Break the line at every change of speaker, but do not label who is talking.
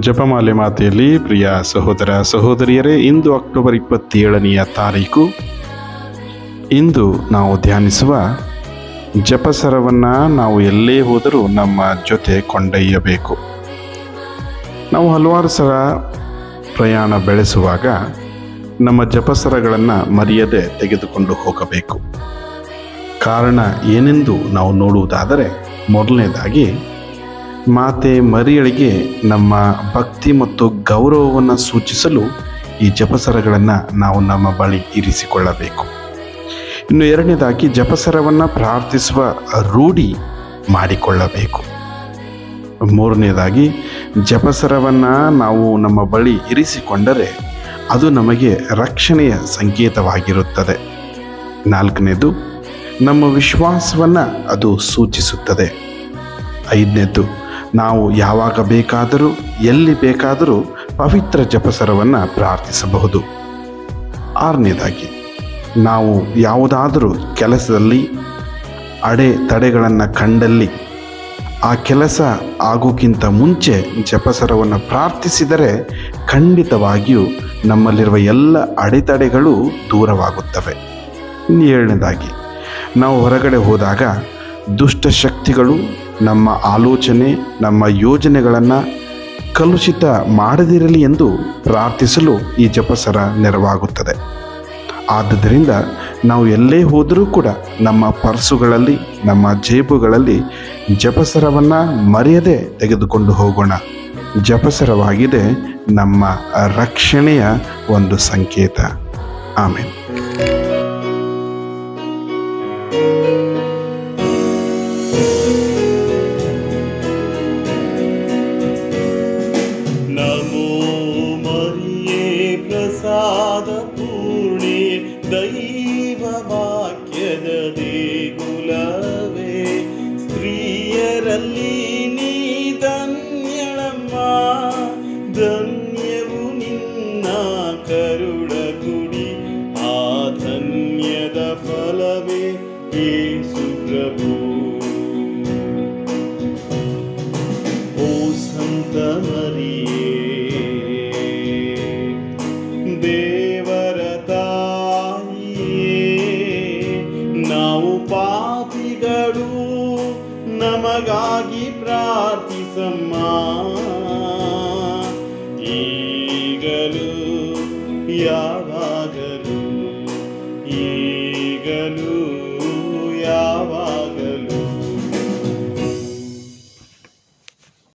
ಜಪಮಾಲೆ ಮಾತೆಯಲ್ಲಿ ಪ್ರಿಯ ಸಹೋದರ ಸಹೋದರಿಯರೇ, ಇಂದು ಅಕ್ಟೋಬರ್ ಇಪ್ಪತ್ತೇಳನೆಯ ತಾರೀಕು, ಇಂದು ನಾವು ಧ್ಯಾನಿಸುವ ಜಪಸರವನ್ನು ನಾವು ಎಲ್ಲೇ ಹೋದರೂ ನಮ್ಮ ಜೊತೆ ಕೊಂಡೊಯ್ಯಬೇಕು. ನಾವು ಹಲವಾರು ಸಲ ಪ್ರಯಾಣ ಬೆಳೆಸುವಾಗ ನಮ್ಮ ಜಪಸರಗಳನ್ನು ಮರೆಯದೆ ತೆಗೆದುಕೊಂಡು ಹೋಗಬೇಕು. ಕಾರಣ ಏನೆಂದು ನಾವು ನೋಡುವುದಾದರೆ, ಮೊದಲನೇದಾಗಿ ಮಾತೆ ಮರಿಯಳಿಗೆ ನಮ್ಮ ಭಕ್ತಿ ಮತ್ತು ಗೌರವವನ್ನು ಸೂಚಿಸಲು ಈ ಜಪಸರಗಳನ್ನು ನಾವು ನಮ್ಮ ಬಳಿ ಇರಿಸಿಕೊಳ್ಳಬೇಕು. ಇನ್ನು ಎರಡನೇದಾಗಿ ಜಪಸರವನ್ನು ಪ್ರಾರ್ಥಿಸುವ ರೂಢಿ ಮಾಡಿಕೊಳ್ಳಬೇಕು. ಮೂರನೇದಾಗಿ ಜಪಸರವನ್ನು ನಾವು ನಮ್ಮ ಬಳಿ ಇರಿಸಿಕೊಂಡರೆ ಅದು ನಮಗೆ ರಕ್ಷಣೆಯ ಸಂಕೇತವಾಗಿರುತ್ತದೆ. ನಾಲ್ಕನೇದು ನಮ್ಮ ವಿಶ್ವಾಸವನ್ನು ಅದು ಸೂಚಿಸುತ್ತದೆ. ಐದನೇದು ನಾವು ಯಾವಾಗ ಬೇಕಾದರೂ, ಎಲ್ಲಿ ಬೇಕಾದರೂ ಪವಿತ್ರ ಜಪಸರವನ್ನು ಪ್ರಾರ್ಥಿಸಬಹುದು. ಆರನೇದಾಗಿ, ನಾವು ಯಾವುದಾದರೂ ಕೆಲಸದಲ್ಲಿ, ಅಡೆ ತಡೆಗಳನ್ನು ಕಂಡಲ್ಲಿ, ಆ ಕೆಲಸ ಆಗೋಕ್ಕಿಂತ ಮುಂಚೆ ಜಪಸರವನ್ನು ಪ್ರಾರ್ಥಿಸಿದರೆ ಖಂಡಿತವಾಗಿಯೂ ನಮ್ಮಲ್ಲಿರುವ ಎಲ್ಲ ಅಡೆತಡೆಗಳು ದೂರವಾಗುತ್ತವೆ. ಏಳನೇದಾಗಿ, ನಾವು ಹೊರಗಡೆ ಹೋದಾಗ ದುಷ್ಟ ಶಕ್ತಿಗಳು ನಮ್ಮ ಆಲೋಚನೆ, ನಮ್ಮ ಯೋಜನೆಗಳನ್ನು ಕಲುಷಿತ ಮಾಡದಿರಲಿ ಎಂದು ಪ್ರಾರ್ಥಿಸಲು ಈ ಜಪಸರ ನೆರವಾಗುತ್ತದೆ. ಆದ್ದರಿಂದ ನಾವು ಎಲ್ಲೇ ಹೋದರೂ ಕೂಡ ನಮ್ಮ ಪರ್ಸುಗಳಲ್ಲಿ, ನಮ್ಮ ಜೇಬುಗಳಲ್ಲಿ ಜಪಸರವನ್ನು ಮರೆಯದೆ ತೆಗೆದುಕೊಂಡು ಹೋಗೋಣ. ಜಪಸರವಾಗಿದೆ ನಮ್ಮ ರಕ್ಷಣೆಯ ಒಂದು ಸಂಕೇತ. ಆಮೇಲೆ
ಪ್ರಸಾದ ಪೂರ್ಣಿ ದೈವ ವಾಕ್ಯದ ದೇಗುಲವೇ. ಸ್ತ್ರೀಯರಲ್ಲಿ ನೀ ಧನ್ಯಳಮ್ಮ, ಧನ್ಯವು ನಿನ್ನ ಕರುಡ ಗುಡಿ. ಆ ಧನ್ಯದ ಫಲವೇ ಯೇಸು ಪ್ರಭು. ಓ ಸಂತ ಮರಿಯೇ ನಮಗಾಗಿ ಪ್ರಾರ್ಥಿಸಮ್ಮ ಈಗಲೂ ಯಾವ